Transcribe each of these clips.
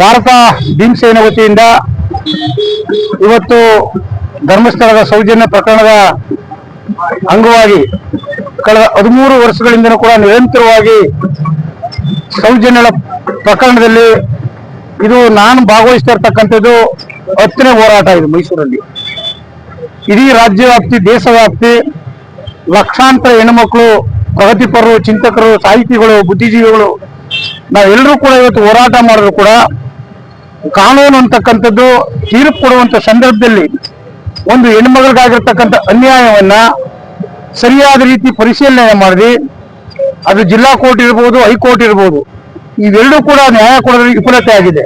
ಭಾರತ ಭೀಮಸೇನ ವತಿಯಿಂದ ಇವತ್ತು ಧರ್ಮಸ್ಥಳದ ಸೌಜನ್ಯ ಪ್ರಕರಣದ ಅಂಗವಾಗಿ ಕಳೆದ ಹದಿಮೂರು ವರ್ಷಗಳಿಂದಲೂ ಕೂಡ ನಿರಂತರವಾಗಿ ಸೌಜನ್ಯಗಳ ಪ್ರಕರಣದಲ್ಲಿ ಇದು ನಾನು ಭಾಗವಹಿಸ್ತಾ ಇರ್ತಕ್ಕಂಥದ್ದು ಹತ್ತನೇ ಹೋರಾಟ ಇದು ಮೈಸೂರಲ್ಲಿ. ಇಡೀ ರಾಜ್ಯ ವ್ಯಾಪ್ತಿ, ದೇಶ ವ್ಯಾಪ್ತಿ, ಲಕ್ಷಾಂತರ ಹೆಣ್ಣುಮಕ್ಕಳು ಪ್ರಗತಿಪರರು, ಚಿಂತಕರು, ಸಾಹಿತಿಗಳು, ಬುದ್ಧಿಜೀವಿಗಳು ನಾವೆಲ್ಲರೂ ಕೂಡ ಇವತ್ತು ಹೋರಾಟ ಮಾಡಿದ್ರು ಕೂಡ ಕಾನೂನು ಅಂತಕ್ಕಂಥದ್ದು ತೀರ್ಪು ಕೊಡುವಂತ ಸಂದರ್ಭದಲ್ಲಿ ಒಂದು ಹೆಣ್ಮಗಳಿಗಾಗಿರ್ತಕ್ಕಂಥ ಅನ್ಯಾಯವನ್ನ ಸರಿಯಾದ ರೀತಿ ಪರಿಶೀಲನೆ ಮಾಡಿ, ಅದು ಜಿಲ್ಲಾ ಕೋರ್ಟ್ ಇರ್ಬೋದು, ಹೈಕೋರ್ಟ್ ಇರ್ಬೋದು, ಇವೆರಡೂ ಕೂಡ ನ್ಯಾಯ ಕೊಡೋದ್ರ ವಿಫಲತೆ ಆಗಿದೆ.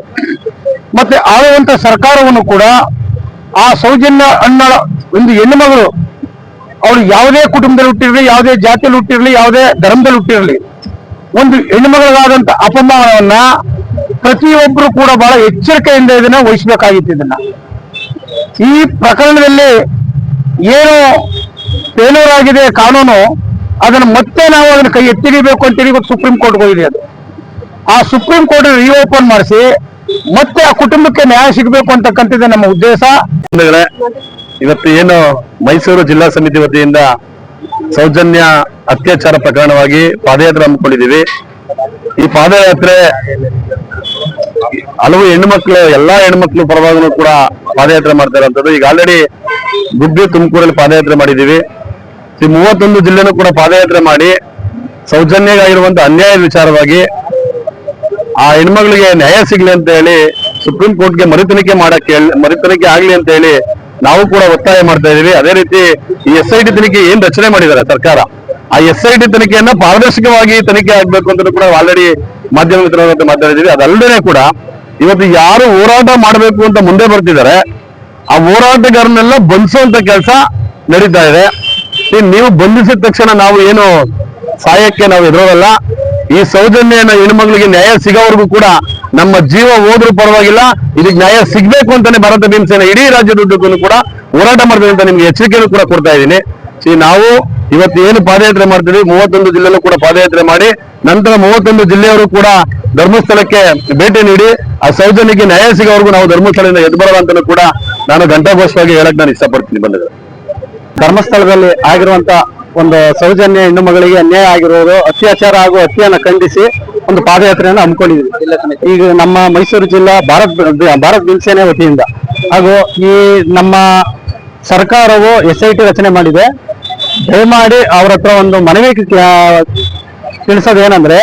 ಮತ್ತೆ ಆಳುವಂತ ಸರ್ಕಾರವನ್ನು ಕೂಡ ಆ ಸೌಜನ್ಯ ಅಣ್ಣ ಒಂದು ಹೆಣ್ಣು ಮಗಳು ಅವಳು ಯಾವುದೇ ಕುಟುಂಬದಲ್ಲಿ ಹುಟ್ಟಿರಲಿ, ಯಾವುದೇ ಜಾತಿಯಲ್ಲಿ ಹುಟ್ಟಿರಲಿ, ಯಾವುದೇ ಧರ್ಮದಲ್ಲಿ ಹುಟ್ಟಿರ್ಲಿ ಒಂದು ಹೆಣ್ಣುಮಗಳಾದಂತ ಅಪಮಾನವನ್ನ ಪ್ರತಿಯೊಬ್ಬರು ಕೂಡ ಬಹಳ ಎಚ್ಚರಿಕೆಯಿಂದ ಇದನ್ನ ವಹಿಸಬೇಕಾಗಿತ್ತು ಇದನ್ನ. ಈ ಪ್ರಕರಣದಲ್ಲಿ ಏನು ಫೇಲ್ಯೂರ್ ಕಾನೂನು, ಅದನ್ನು ಮತ್ತೆ ನಾವು ಅದನ್ನ ಕೈ ಎತ್ತಿಡಿಬೇಕು ಅಂತೇಳಿ ಇವತ್ತು ಸುಪ್ರೀಂ ಕೋರ್ಟ್ ಹೋಗಿದೆ ಅದು. ಆ ಸುಪ್ರೀಂ ಕೋರ್ಟ್ ರಿಓಪನ್ ಮಾಡಿಸಿ ಮತ್ತೆ ಆ ಕುಟುಂಬಕ್ಕೆ ನ್ಯಾಯ ಸಿಗಬೇಕು ಅಂತಕ್ಕಂಥದ್ದು ನಮ್ಮ ಉದ್ದೇಶ. ಇವತ್ತು ಏನು ಮೈಸೂರು ಜಿಲ್ಲಾ ಸಮಿತಿ ವತಿಯಿಂದ ಸೌಜನ್ಯ ಅತ್ಯಾಚಾರ ಪ್ರಕರಣವಾಗಿ ಪಾದಯಾತ್ರೆ ಹಮ್ಮಿಕೊಂಡಿದ್ದೀವಿ. ಈ ಪಾದಯಾತ್ರೆ ಹಲವು ಹೆಣ್ಮಕ್ಳು, ಎಲ್ಲಾ ಹೆಣ್ಮಕ್ಳು ಪರವಾಗೂ ಕೂಡ ಪಾದಯಾತ್ರೆ ಮಾಡ್ತಾ ಇರುವಂತದ್ದು ಈಗ ಆಲ್ರೆಡಿ ಗುಬ್ಬಿ ತುಮಕೂರಲ್ಲಿ ಪಾದಯಾತ್ರೆ ಮಾಡಿದ್ದೀವಿ. ಈ ಮೂವತ್ತೊಂದು ಜಿಲ್ಲೆನೂ ಕೂಡ ಪಾದಯಾತ್ರೆ ಮಾಡಿ ಸೌಜನ್ಯಗಾಗಿರುವಂತ ಅನ್ಯಾಯದ ವಿಚಾರವಾಗಿ ಆ ಹೆಣ್ಮಗಳಿಗೆ ನ್ಯಾಯ ಸಿಗ್ಲಿ ಅಂತ ಹೇಳಿ ಸುಪ್ರೀಂ ಕೋರ್ಟ್ಗೆ ಮರುತನಿಕೆ ಮಾಡಕ್ಕೆ ಮರುತನಿಕೆ ಆಗ್ಲಿ ಅಂತ ಹೇಳಿ ನಾವು ಕೂಡ ಒತ್ತಾಯ ಮಾಡ್ತಾ ಇದೀವಿ. ಅದೇ ರೀತಿ ಈ ಎಸ್ ಐ ಟಿ ತನಿಖೆ ಏನ್ ರಚನೆ ಮಾಡಿದ್ದಾರೆ ಸರ್ಕಾರ? ಆ ಎಸ್ ಐ ಟಿ ತನಿಖೆಯನ್ನ ಪಾರದರ್ಶಕವಾಗಿ ತನಿಖೆ ಆಗ್ಬೇಕು ಅಂತ ಕೂಡ ಆಲ್ರೆಡಿ ಮಾಧ್ಯಮ ಮಿತ್ರರ ಮಾತಾಡಿದೀವಿ ಅದಲ್ಲದೆ ಕೂಡ ಇವತ್ತು ಯಾರು ಹೋರಾಟ ಮಾಡಬೇಕು ಅಂತ ಮುಂದೆ ಬರ್ತಿದ್ದಾರೆ, ಆ ಹೋರಾಟಗಾರನ್ನೆಲ್ಲ ಬಂಧಿಸುವಂತ ಕೆಲಸ ನಡೀತಾ ಇದೆ. ನೀವು ಬಂಧಿಸಿದ ತಕ್ಷಣ ನಾವು ಏನು ಸಹಾಯಕ್ಕೆ ನಾವು ಎದುರೋದಲ್ಲ ಈ ಸೌಜನ್ಯನ ಹೆಣ್ಮಕ್ಳಿಗೆ ನ್ಯಾಯ ಸಿಗೋವರೆಗೂ ಕೂಡ ನಮ್ಮ ಜೀವ ಹೋದ್ರೂ ಪರವಾಗಿಲ್ಲ, ಇದಕ್ಕೆ ನ್ಯಾಯ ಸಿಗ್ಬೇಕು ಅಂತಾನೆ ಭಾರತ ಭೀಮಸೇನ ಇಡೀ ರಾಜ್ಯದುದ್ದಕ್ಕೂ ಕೂಡ ಹೋರಾಟ ಮಾಡ್ತೀವಿ ಅಂತ ನಿಮ್ಗೆ ಎಚ್ಚರಿಕೆಯನ್ನು ಕೂಡ ಕೊಡ್ತಾ ಇದ್ದೀನಿ. ನಾವು ಇವತ್ತು ಏನು ಪಾದಯಾತ್ರೆ ಮಾಡ್ತೀವಿ, ಮೂವತ್ತೊಂದು ಜಿಲ್ಲೆಯಲ್ಲೂ ಕೂಡ ಪಾದಯಾತ್ರೆ ಮಾಡಿ, ನಂತರ ಮೂವತ್ತೊಂದು ಜಿಲ್ಲೆಯವರು ಕೂಡ ಧರ್ಮಸ್ಥಳಕ್ಕೆ ಭೇಟಿ ನೀಡಿ, ಆ ಸೌಜನ್ಯಕ್ಕೆ ನ್ಯಾಯ ಸಿಗೋವರೆಗೂ ನಾವು ಧರ್ಮಸ್ಥಳದಿಂದ ಎದ್ದು ಬರೋಣ ಅಂತಾನೂ ಕೂಡ ನಾನು ಘಂಟಾಘೋಷವಾಗಿ ಹೇಳಕ್ ನಾನು ಇಷ್ಟಪಡ್ತೀನಿ ಬಂದಿದ್ದೆ ಧರ್ಮಸ್ಥಳದಲ್ಲಿ ಆಗಿರುವಂತ ಒಂದು ಸೌಜನ್ಯ ಹೆಣ್ಣು ಮಗಳಿಗೆ ಅನ್ಯಾಯ ಆಗಿರುವುದು ಅತ್ಯಾಚಾರ ಹಾಗೂ ಹತ್ಯೆಯನ್ನು ಖಂಡಿಸಿ ಒಂದು ಪಾದಯಾತ್ರೆಯನ್ನು ಹಮ್ಮಿಕೊಂಡಿದ್ವಿ ಈಗ ನಮ್ಮ ಮೈಸೂರು ಜಿಲ್ಲಾ ಭಾರತ್ ಭಾರತ್ ಬಿಲ್ಸೇನೆ ವತಿಯಿಂದ ಹಾಗೂ ಈ ನಮ್ಮ ಸರ್ಕಾರವು ಎಸ್ ಐ ಟಿ ರಚನೆ ಮಾಡಿದೆ. ದಯಮಾಡಿ ಅವರ ಹತ್ರ ಒಂದು ಮನವಿ ತಿಳಿಸೋದೇನಂದ್ರೆ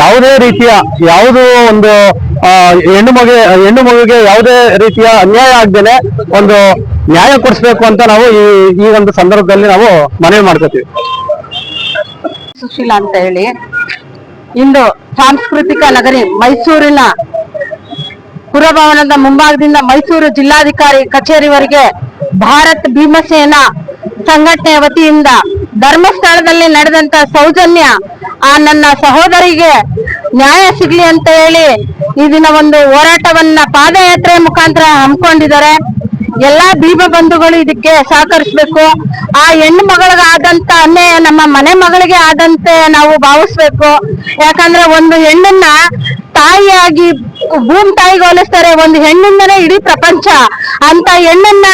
ಯಾವುದೇ ರೀತಿಯ ಯಾವುದೋ ಒಂದು ಹೆಣ್ಣು ಮಗು, ಹೆಣ್ಣು ಮಗುಗೆ ಯಾವುದೇ ರೀತಿಯ ಅನ್ಯಾಯ ಆಗ್ದೇನೆ ಒಂದು ನ್ಯಾಯ ಕೊಡಿಸ್ಬೇಕು ಅಂತ ನಾವು ಈ ಈ ಒಂದು ಸಂದರ್ಭದಲ್ಲಿ ನಾವು ಮನವಿ ಮಾಡ್ಕೋತೀವಿ. ಸುಶೀಲ ಅಂತ ಹೇಳಿ. ಇಂದು ಸಾಂಸ್ಕೃತಿಕ ನಗರಿ ಮೈಸೂರಿನ ಪುರಭವನದ ಮುಂಭಾಗದಿಂದ ಮೈಸೂರು ಜಿಲ್ಲಾಧಿಕಾರಿ ಕಚೇರಿವರೆಗೆ ಭಾರತ್ ಭೀಮಸೇನ ಸಂಘಟನೆ ವತಿಯಿಂದ ಧರ್ಮಸ್ಥಳದಲ್ಲಿ ನಡೆದಂತ ಸೌಜನ್ಯ ಆ ನನ್ನ ಸಹೋದರಿಗೆ ನ್ಯಾಯ ಸಿಗ್ಲಿ ಅಂತ ಹೇಳಿ ಈ ದಿನ ಒಂದು ಹೋರಾಟವನ್ನ ಪಾದಯಾತ್ರೆ ಮುಖಾಂತರ ಹಮ್ಮಿಕೊಂಡಿದ್ದಾರೆ. ಎಲ್ಲಾ ಬೀಬ ಬಂಧುಗಳು ಇದಕ್ಕೆ ಸಹಕರಿಸ್ಬೇಕು. ಆ ಹೆಣ್ಣು ಮಗಳಿಗಾದಂತ ಅನ್ಯಾಯ ನಮ್ಮ ಮನೆ ಮಗಳಿಗೆ ಆದಂತೆ ನಾವು ಭಾವಿಸ್ಬೇಕು. ಯಾಕಂದ್ರೆ ಒಂದು ಹೆಣ್ಣನ್ನ ತಾಯಿಯಾಗಿ ಭೂಮಿ ತಾಯಿಗೆ ಹೋಲಿಸ್ತಾರೆ, ಒಂದು ಹೆಣ್ಣಿಂದನೇ ಇಡೀ ಪ್ರಪಂಚ ಅಂತ ಹೆಣ್ಣನ್ನ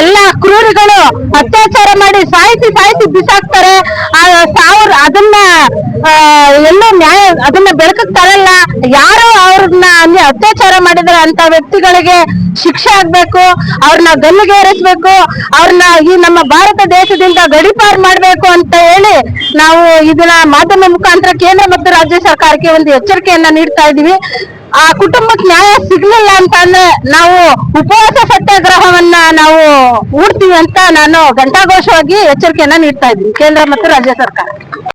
ಎಲ್ಲಾ ಕ್ರೂರಿಗಳು ಅತ್ಯಾಚಾರ ಮಾಡಿ ಸಾಯಿಸಿ ಸಾಯಿಸಿ ಬಿಸಾಕ್ತಾರೆ. ಆ ಸಾವಿರ ಅದನ್ನ ಎಲ್ಲೋ ನ್ಯಾಯ, ಅದನ್ನ ಬೆಳಕಕ್ಕೆ ತರಲ್ಲ. ಯಾರು ಅವ್ರನ್ನ ಅಲ್ಲಿ ಅತ್ಯಾಚಾರ ಮಾಡಿದ್ರೆ ಅಂತ ವ್ಯಕ್ತಿಗಳಿಗೆ ಶಿಕ್ಷೆ ಆಗ್ಬೇಕು, ಅವ್ರನ್ನ ಗಲ್ಲಿಗೇರಿಸ್ಬೇಕು ಅವ್ರನ್ನ ಈ ನಮ್ಮ ಭಾರತ ದೇಶದಿಂದ ಗಡಿಪಾರು ಮಾಡ್ಬೇಕು ಅಂತ ಹೇಳಿ ನಾವು ಇದನ್ನ ಮಾಧ್ಯಮ ಮುಖಾಂತರ ಕೇಂದ್ರ ಮತ್ತು ರಾಜ್ಯ ಸರ್ಕಾರಕ್ಕೆ ಒಂದು ಎಚ್ಚರಿಕೆಯನ್ನ ನೀಡ್ತಾ ಇದೀವಿ ಆ ಕುಟುಂಬಕ್ಕೆ ನ್ಯಾಯ ಸಿಗ್ಲಿಲ್ಲ ಅಂತ ಅಂದ್ರೆ ನಾವು ಉಪವಾಸ ಸತ್ಯಾಗ್ರಹವನ್ನ ನಾವು ಹೂಡ್ತೀವಿ ಅಂತ ನಾನು ಘಂಟಾಘೋಷವಾಗಿ ಎಚ್ಚರಿಕೆಯನ್ನ ನೀಡ್ತಾ ಇದ್ದೀನಿ, ಕೇಂದ್ರ ಮತ್ತು ರಾಜ್ಯ ಸರ್ಕಾರ.